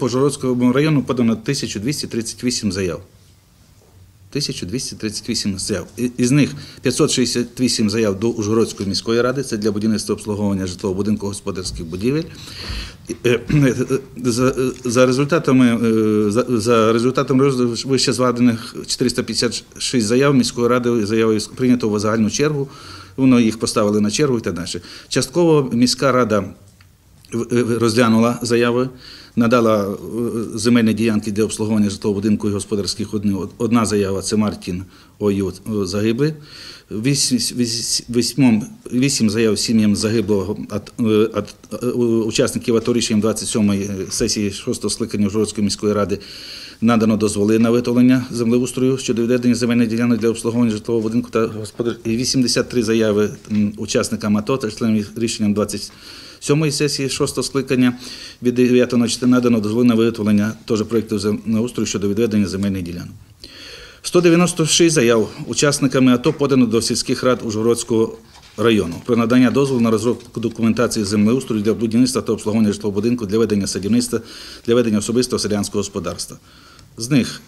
по Ужгородському району подано 1238 заяв. 1238 заяв. Із них 568 заяв до Ужгородської міської ради, це для будівництва обслуговування житлового будинку господарських будівель. І, е, е, За, результатами, е, за, розгляду вище зведених 456 заяв міської ради заяви прийнято в загальну чергу. Воно їх поставили на чергу і так далі. Частково міська рада розглянула заяви, надала е, земельні ділянки для обслуговування житлового будинку і господарських однин. Одна заява це Мартін ОЮ е, загиблий. Вісім, заяв сім'ям загиблого е, е, учасників АТО рішенням 27-ї сесії 6-го скликання Ужгородської міської ради надано дозволи на виготовлення землеустрою щодо відведення земельних ділянок для обслуговування житлового будинку та господар... і 83 заяви учасникам АТО та членів рішенням 27-ї сесії 6-го скликання від 9.04 надано дозволи на виготовлення теж проєкту землеустрою щодо відведення земельних ділянок. 196 заяв учасниками АТО подано до сільських рад Ужгородського району про надання дозволу на розробку документації землеустрою для будівництва та обслуговування житлового будинку для ведення садівництва, для ведення особистого селянського господарства. З них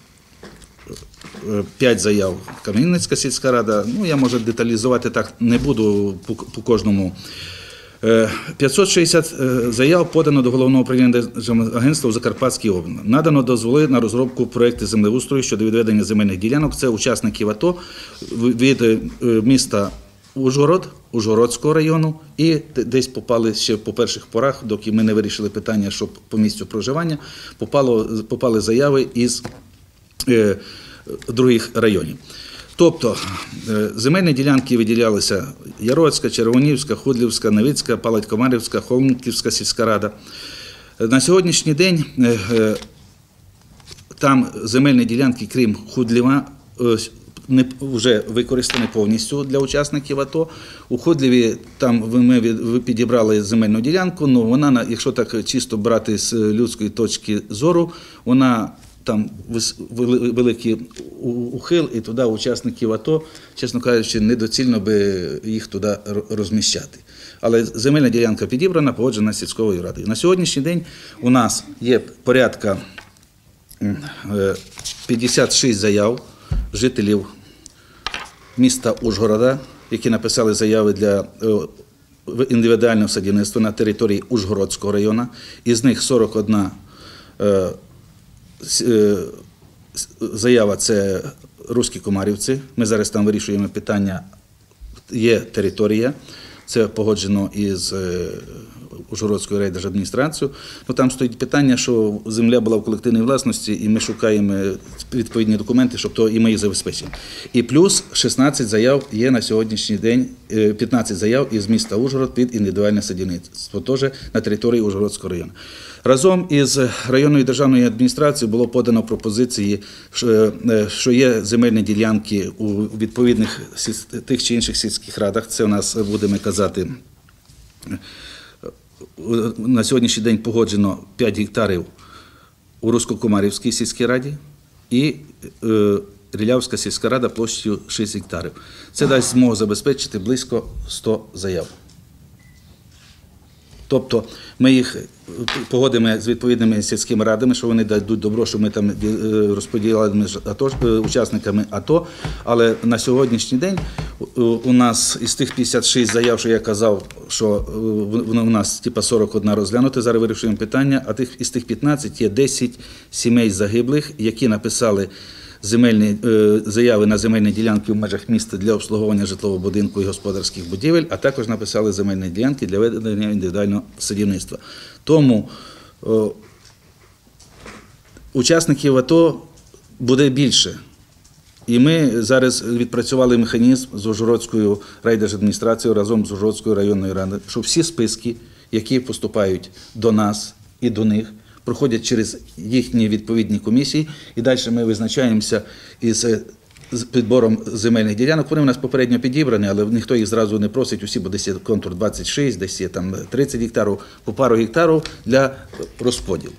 е, п'ять заяв Кам'янецька сільська рада. Ну, я може деталізувати так не буду по кожному. Е, 560 е, заяв подано до головного управління агентства у Закарпатській області. Надано дозволи на розробку проєкту землеустрою щодо відведення земельних ділянок. Це учасників АТО від е, міста Ужгород, Ужгородського району, і десь попали ще по перших порах, доки ми не вирішили питання, щоб по місцю проживання, попало, попали заяви із е, других районів. Тобто е, земельні ділянки виділялися Яроцька, Червонівська, Худлівська, Новицька, Палать-Комарівська, Холмківська сільська рада. Е, На сьогоднішній день е, там земельні ділянки, крім Худліва, вже використані повністю для учасників АТО. У Худліві там ми підібрали земельну ділянку. Ну вона якщо так чисто брати з людської точки зору, вона там великий ухил, і туди учасників АТО, чесно кажучи, недоцільно би їх туди розміщати. Але земельна ділянка підібрана, погоджена сільською радою. На сьогоднішній день у нас є порядка е, 56 заяв жителів міста Ужгорода, які написали заяви для е, індивідуального садівництва на території Ужгородського району. Із них 41 е, с- е, с- заява це руські комарівці. Ми зараз там вирішуємо питання. Є територія, це погоджено із е, Ужгородською райдержадміністрацією. Ну там стоїть питання, що земля була в колективній власності, і ми шукаємо відповідні документи, щоб то і ми їх забезпечили. І плюс 16 заяв є на сьогоднішній день, е, 15 заяв із міста Ужгород під індивідуальне садівництво, теж на території Ужгородського району. Разом із районною державною адміністрацією було подано пропозиції, що, е, є земельні ділянки у відповідних тих чи інших сільських радах. Це у нас будемо казати. На сьогоднішній день погоджено 5 гектарів у Русько-Комарівській сільській раді і е, Рілявська сільська рада площею 6 гектарів. Це дасть змогу забезпечити близько 100 заяв. Тобто ми їх погодимо з відповідними сільськими радами, що вони дадуть добро, що ми там е, розподіляли е, учасниками АТО. Але на сьогоднішній день у- нас із тих 56 заяв, що я казав, що е, воно у нас типа 41 розглянути, зараз вирішуємо питання, а тих із тих 15 є 10 сімей загиблих, які написали земельні е, заяви на земельні ділянки в межах міста для обслуговування житлового будинку і господарських будівель, а також написали земельні ділянки для ведення індивідуального садівництва. Тому е, учасників АТО буде більше. І ми зараз відпрацювали механізм з Ужгородською райдержадміністрацією разом з Ужгородською районною радою, що всі списки, які поступають до нас і до них, проходять через їхні відповідні комісії, і далі ми визначаємося із е, з підбором земельних ділянок. Вони в нас попередньо підібрані, але ніхто їх зразу не просить. Усі, бо десь є контур 26, десь є там 30 гектарів, по пару гектарів для розподілу.